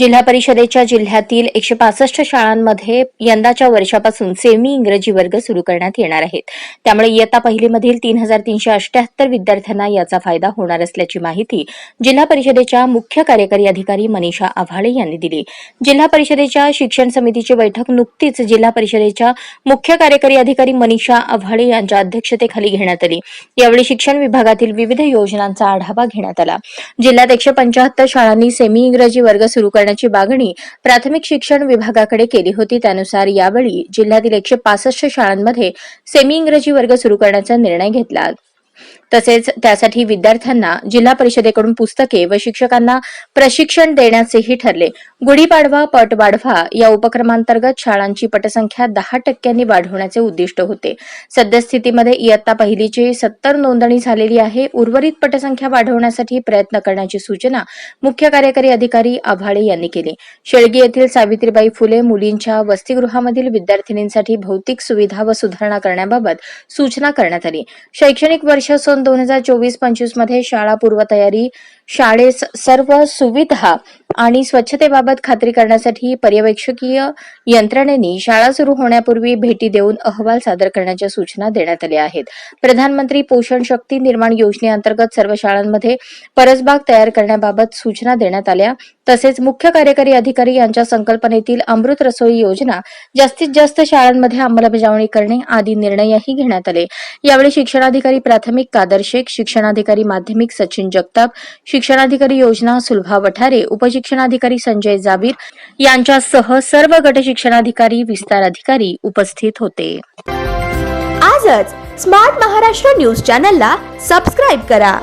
जिल्हा परिषदेच्या जिल्ह्यातील एकशे पासष्ट शाळांमध्ये यंदाच्या वर्षापासून सेमी इंग्रजी वर्ग सुरू करण्यात येणार आहेत. त्यामुळे इयत्ता पहिलीमधील तीन हजार तीनशे अष्ट्याहत्तर विद्यार्थ्यांना याचा फायदा होणार असल्याची माहिती जिल्हा परिषदेच्या मुख्य कार्यकारी अधिकारी मनीषा आव्हाळे यांनी दिली. जिल्हा परिषदेच्या शिक्षण समितीची बैठक नुकतीच जिल्हा परिषदेच्या मुख्य कार्यकारी अधिकारी मनीषा आव्हाळे यांच्या अध्यक्षतेखाली घेण्यात आली. यावेळी शिक्षण विभागातील विविध योजनांचा आढावा घेण्यात आला. जिल्ह्यात एकशे पंचाहत्तर शाळांनी सेमी इंग्रजी वर्ग सुरू करण्याची मागणी प्राथमिक शिक्षण विभागाकडे केली होती. त्यानुसार यावेळी जिल्ह्यातील एकशे पासष्ट शाळांमध्ये सेमी इंग्रजी वर्ग सुरू करण्याचा निर्णय घेतला. तसेच त्यासाठी विद्यार्थ्यांना जिल्हा परिषदेकडून पुस्तके व शिक्षकांना प्रशिक्षण देण्याचेही ठरले. गुढीपाडवा पट वाढवा या उपक्रमांतर्गत शाळांची पटसंख्या दहा टक्क्यांनी वाढवण्याचे उद्दिष्ट होते. सद्यस्थितीमध्ये इयत्ता पहिलीची सत्तर नोंदणी झालेली आहे. उर्वरित पटसंख्या वाढवण्यासाठी प्रयत्न करण्याची सूचना मुख्य कार्यकारी अधिकारी आव्हाळे यांनी केली. शेळगी येथील सावित्रीबाई फुले मुलींच्या वसतिगृहामधील विद्यार्थिनींसाठी भौतिक सुविधा व सुधारणा करण्याबाबत सूचना करण्यात आली. शैक्षणिक वर्ष सन दोन हजार चोवीस पंचवीसमध्ये शाळा पूर्वतयारी. शाळेस सर्व सुविधा आणि स्वच्छतेबाबत खात्री करण्यासाठी पर्यवेक्षकीय यंत्रणेनी शाळा सुरू होण्यापूर्वी भेटी देऊन अहवाल सादर करण्याच्या सूचना देण्यात आल्या आहेत. प्रधानमंत्री पोषण शक्ती निर्माण योजनेअंतर्गत सर्व शाळांमध्ये परसबाग तयार करण्याबाबत सूचना देण्यात आल्या. तसेच मुख्य कार्यकारी अधिकारी यांच्या संकल्पनेतील अमृत रसोई योजना जास्तीत जास्त शाळांमध्ये अंमलबजावणी करणे आदी निर्णयही घेण्यात आले. यावेळी शिक्षणाधिकारी प्राथमिक कादर शेख शिक्षणाधिकारी माध्यमिक सचिन जगताप शिक्षणाधिकारी योजना सुलभा वठारे शिक्षणाधिकारी संजय जाबीर यांच्यासह सर्व गट शिक्षणाधिकारी विस्तार अधिकारी उपस्थित होते. आजच स्मार्ट महाराष्ट्र न्यूज चॅनलला सबस्क्राईब करा.